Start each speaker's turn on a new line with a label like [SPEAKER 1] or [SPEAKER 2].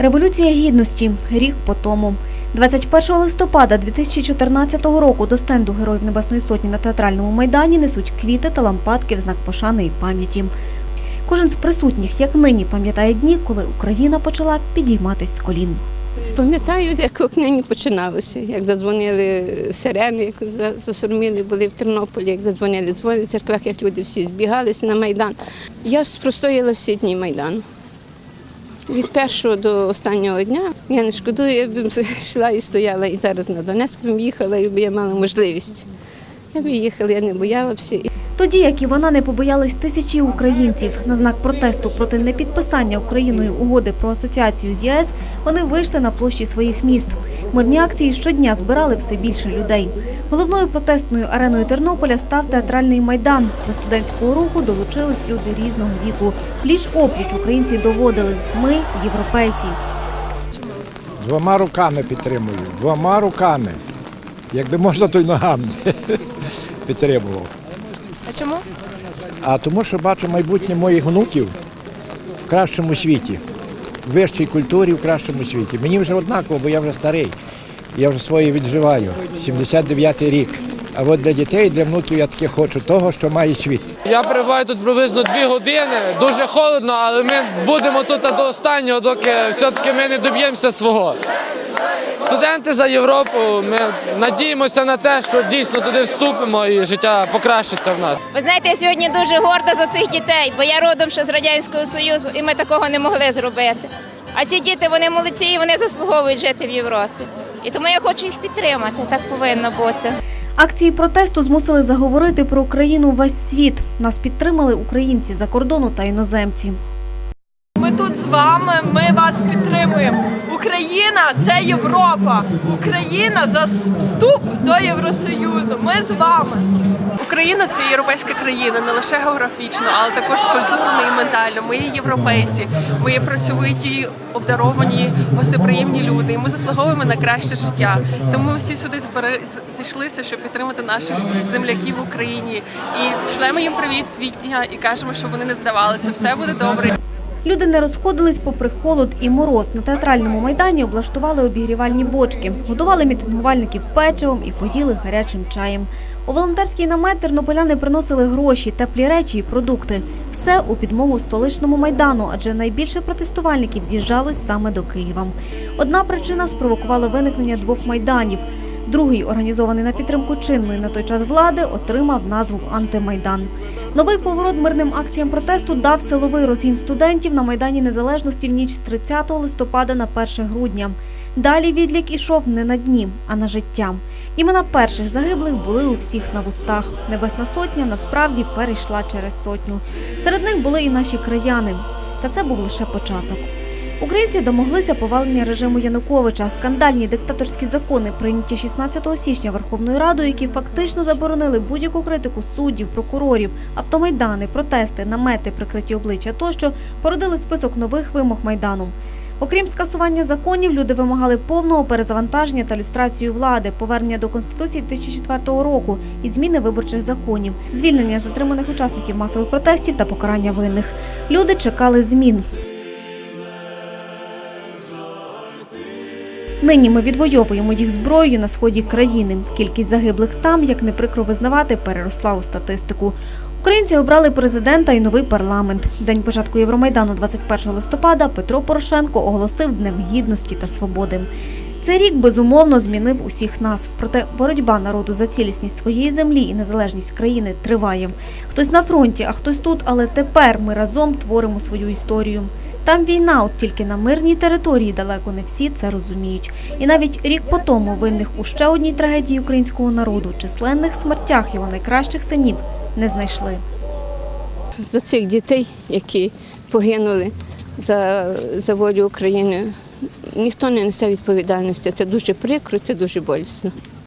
[SPEAKER 1] Революція гідності рік по тому. 21 листопада 2014 року до стенду Героїв Небесної Сотні на театральному майдані несуть квіти та лампадки в знак пошани і пам'яті. Кожен з присутніх, як нині, пам'ятає дні, коли Україна почала підійматись з колін.
[SPEAKER 2] Пам'ятаю, як нині починалося, як задзвонили сирени, як засурміли були в Тернополі, як задзвонили дзвони в церквах, як люди всі збігалися на Майдан. Я ж всі дні Майдану. Від першого до останнього дня я не шкодую, я б йшла і стояла і зараз на Донецьк їхала, якби я мала можливість. Я б їхала, я не боялася.
[SPEAKER 1] Тоді, як і вона, не побоялись тисячі українців. На знак протесту проти непідписання Україною угоди про асоціацію з ЄС вони вийшли на площі своїх міст. Мирні акції щодня збирали все більше людей. Головною протестною ареною Тернополя став театральний майдан. До студентського руху долучились люди різного віку. Пліч опліч українці доводили. Ми європейці.
[SPEAKER 3] Двома руками підтримую. Двома руками. Якби можна, то й ногами підтримував.
[SPEAKER 4] А чому?
[SPEAKER 3] А тому, що бачу майбутнє моїх внуків в кращому світі, в вищій культурі в кращому світі. Мені вже однаково, бо я вже старий. Я вже своє відживаю. 79-й рік. А от для дітей, для внуків я таке хочу того, що має світ.
[SPEAKER 5] Я перебуваю тут приблизно дві години. Дуже холодно, але ми будемо тут до останнього, доки все-таки ми не доб'ємося свого. Студенти за Європу. Ми надіємося на те, що дійсно туди вступимо і життя покращиться в нас.
[SPEAKER 6] Ви знаєте, я сьогодні дуже горда за цих дітей, бо я родом ще з Радянського Союзу, і ми такого не могли зробити. А ці діти вони молодці і вони заслуговують жити в Європі. І тому я хочу їх підтримати. Так повинно бути.
[SPEAKER 1] Акції протесту змусили заговорити про Україну весь світ. Нас підтримали українці за кордону та іноземці.
[SPEAKER 4] Ми тут з вами, ми вас підтримуємо. Україна це Європа. Україна за вступ до Євросоюзу. Ми з вами.
[SPEAKER 7] Україна це європейська країна не лише географічно, але також культурно і ментально. Ми є європейці, ми є працьовиті, обдаровані, гостеприємні люди. І ми заслуговуємо на краще життя. Тому ми всі сюди збери зійшлися, щоб підтримати наших земляків в Україні. І шлемо їм привіт світня і кажемо, щоб вони не здавалися. Все буде добре.
[SPEAKER 1] Люди не розходились попри холод і мороз. На театральному майдані облаштували обігрівальні бочки, годували мітингувальників печивом і поїли гарячим чаєм. У волонтерський намет тернополяни приносили гроші, теплі речі і продукти. Все у підмогу столичному майдану, адже найбільше протестувальників з'їжджалось саме до Києва. Одна причина спровокувала виникнення двох майданів. Другий, організований на підтримку чинної на той час влади, отримав назву Антимайдан. Новий поворот мирним акціям протесту дав силовий розгін студентів на Майдані Незалежності в ніч з 30 листопада на 1 грудня. Далі відлік ішов не на дні, а на життя. Імена перших загиблих були у всіх на вустах. Небесна сотня насправді перейшла через сотню. Серед них були і наші краяни. Та це був лише початок. Українці домоглися повалення режиму Януковича. Скандальні диктаторські закони, прийняті 16 січня Верховною Радою, які фактично заборонили будь-яку критику суддів, прокурорів, автомайдани, протести, намети, прикриті обличчя тощо, породили список нових вимог майдану. Окрім скасування законів, люди вимагали повного перезавантаження та люстрацію влади, повернення до конституції 2004 року і зміни виборчих законів, звільнення затриманих учасників масових протестів та покарання винних. Люди чекали змін. Нині ми відвоюємо їх зброєю на сході країни. Кількість загиблих там, як не прикро визнавати, переросла у статистику. Українці обрали президента і новий парламент. День початку Євромайдану 21 листопада Петро Порошенко оголосив Днем гідності та свободи. Цей рік безумовно змінив усіх нас. Проте боротьба народу за цілісність своєї землі і незалежність країни триває. Хтось на фронті, а хтось тут, але тепер ми разом творимо свою історію. Там війна, от тільки на мирній території далеко не всі це розуміють. І навіть рік по тому винних у ще одній трагедії українського народу, численних смертях його найкращих синів, не знайшли.
[SPEAKER 2] За цих дітей, які погинули за, за волю України, ніхто не несе відповідальності. Це дуже прикро, це дуже болісно.